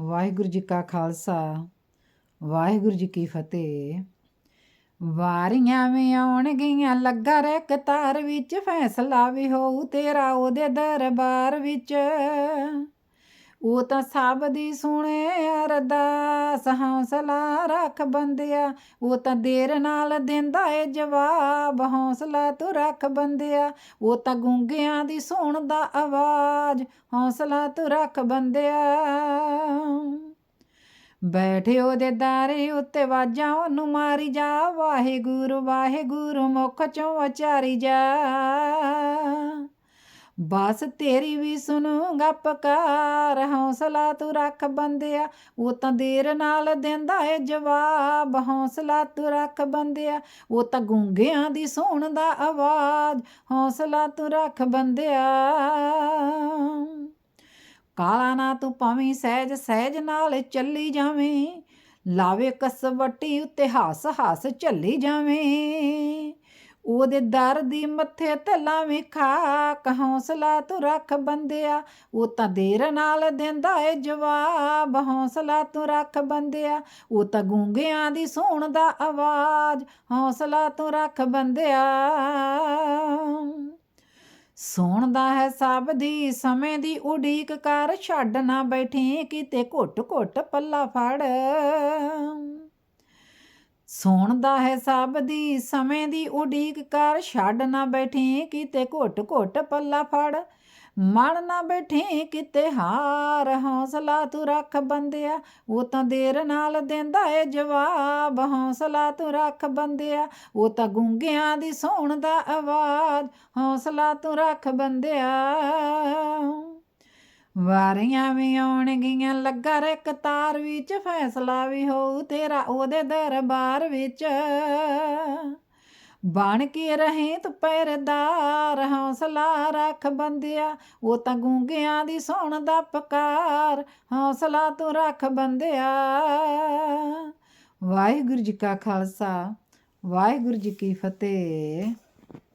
ਵਾਹਿਗੁਰੂ ਜੀ ਕਾ ਖਾਲਸਾ, ਵਾਹਿਗੁਰੂ ਜੀ ਕੀ ਫਤਿਹ। ਵਾਰੀਆਂ ਵੀ ਆਉਣਗੀਆਂ ਲੱਗਾ ਰਹਿ ਕਤਾਰ ਵਿੱਚ, ਫੈਸਲਾ ਵੀ ਹੋਊ ਤੇਰਾ ਉਹਦੇ ਦਰਬਾਰ ਵਿੱਚ। ਉਹ ਤਾਂ ਸਭ ਦੀ ਸੁਣੇ ਅਰਦਾਸ ਹੌਸਲਾ ਰੱਖ ਬੰਦਿਆ। ਉਹ ਤਾਂ ਦੇਰ ਨਾਲ ਦਿੰਦਾ ਏ ਜਵਾਬ ਹੌਸਲਾ ਤੂੰ ਰੱਖ ਬੰਦਿਆ। ਉਹ ਤਾਂ ਗੂੰਗਿਆਂ ਦੀ ਸੁਣਦਾ ਆਵਾਜ਼ ਹੌਸਲਾ ਤੂੰ ਰੱਖ ਬੰਦਿਆ। ਬੈਠੇ ਉਹਦੇ ਦਾਰੇ ਉੱਤੇ ਵਾਜਾਂ ਉਹਨੂੰ ਮਾਰੀ ਜਾ। ਵਾਹਿਗੁਰੂ ਵਾਹਿਗੁਰੂ, ਮੁਖ ਚੋਂ ਉਚਾਰੀ ਜਾ। ਬਸ ਤੇਰੀ ਵੀ ਸੁਣੂਗਾ ਪੁਕਾਰ ਹੌਸਲਾ ਤੂੰ ਰੱਖ ਬੰਦਿਆ। ਉਹ ਤਾਂ ਦੇਰ ਨਾਲ ਦਿੰਦਾ ਏ ਜਵਾਬ, ਹੌਸਲਾ ਤੂੰ ਰੱਖ ਬੰਦਿਆ। ਉਹ ਤਾਂ ਗੂੰਗਿਆਂ ਦੀ ਸੁਣਦਾ ਆਵਾਜ਼, ਹੌਸਲਾ ਤੂੰ ਰੱਖ ਬੰਦਿਆ। ਕਾਲਾ ਨਾ ਤੂੰ ਭਾਵੇਂ ਸਹਿਜ ਸਹਿਜ ਨਾਲ ਚੱਲੀ ਜਾਵੇਂ। ਲਾਵੇ ਕਸਵੱਟੀ ਉੱਤੇ ਹਾਸ ਹਾਸ ਚੱਲੀ ਜਾਵੇਂ। ਉਹਦੇ ਦਰ ਦੀ ਮੱਥੇ ਤਲਾ ਲਾਵੇਂ ਖਾਕ ਹੌਸਲਾ ਤੂੰ ਰੱਖ ਬੰਦਿਆ। ਉਹ ਤਾਂ ਦੇਰ ਨਾਲ ਦਿੰਦਾ ਏ ਜਵਾਬ, ਹੌਸਲਾ ਤੂੰ ਰੱਖ ਬੰਦਿਆ। ਉਹ ਤਾਂ ਗੂੰਗਿਆਂ ਦੀ ਸੁਣਦਾ ਆਵਾਜ਼, ਹੌਸਲਾ ਤੂੰ ਰੱਖ ਬੰਦਿਆ। ਸੁਣਦਾ ਹੈ ਸਭ ਦੀ, ਸਮੇਂ ਦੀ ਉਡੀਕ ਕਰ, ਛੱਡ ਨਾ ਬੈਠੀ, ਕਿਤੇ ਘੁੱਟ ਘੁੱਟ ਪੱਲਾ ਫੜ। ਸੁਣਦਾ ਹੈ ਸਭ ਦੀ, ਸਮੇਂ ਦੀ ਉਡੀਕ ਕਰ, ਛੱਡ ਨਾ ਬੈਠੀ ਕਿਤੇ ਘੁੱਟ ਘੁੱਟ ਪੱਲਾ ਫੜ। ਮਨ ਨਾ ਬੈਠੀ ਕਿਤੇ ਹਾਰ, ਹੌਸਲਾ ਤੂੰ ਰੱਖ ਬੰਦਿਆ। ਉਹ ਤਾਂ ਦੇਰ ਨਾਲ ਦਿੰਦਾ ਏ ਜਵਾਬ, ਹੌਸਲਾ ਤੂੰ ਰੱਖ ਬੰਦਿਆ। ਉਹ ਤਾਂ ਗੂੰਗਿਆਂ ਦੀ ਸੁਣਦਾ ਆਵਾਜ਼, ਹੌਸਲਾ ਤੂੰ ਰੱਖ ਬੰਦਿਆ। ਵਾਰੀਆਂ ਵੀ ਆਉਣਗੀਆਂ, ਲੱਗਾ ਰੇ ਕਤਾਰ ਵਿੱਚ, ਫੈਸਲਾ ਵੀ ਹੋਊ ਤੇਰਾ ਉਹਦੇ ਦਰਬਾਰ ਵਿੱਚ। ਬਣ ਕੇ ਰਹੇ ਤੂੰ ਪੈਰਦਾਰ, ਹੌਸਲਾ ਰੱਖ ਬੰਦਿਆ, ਉਹ ਤਾਂ ਗੂੰਗਿਆਂ ਦੀ ਸੁਣਦਾ ਪਕਾਰ, ਹੌਸਲਾ ਤੂੰ ਰੱਖ ਬੰਦਿਆ। ਵਾਹਿਗੁਰੂ ਜੀ ਕਾ ਖਾਲਸਾ, ਵਾਹਿਗੁਰੂ ਜੀ ਕੀ ਫਤਿਹ।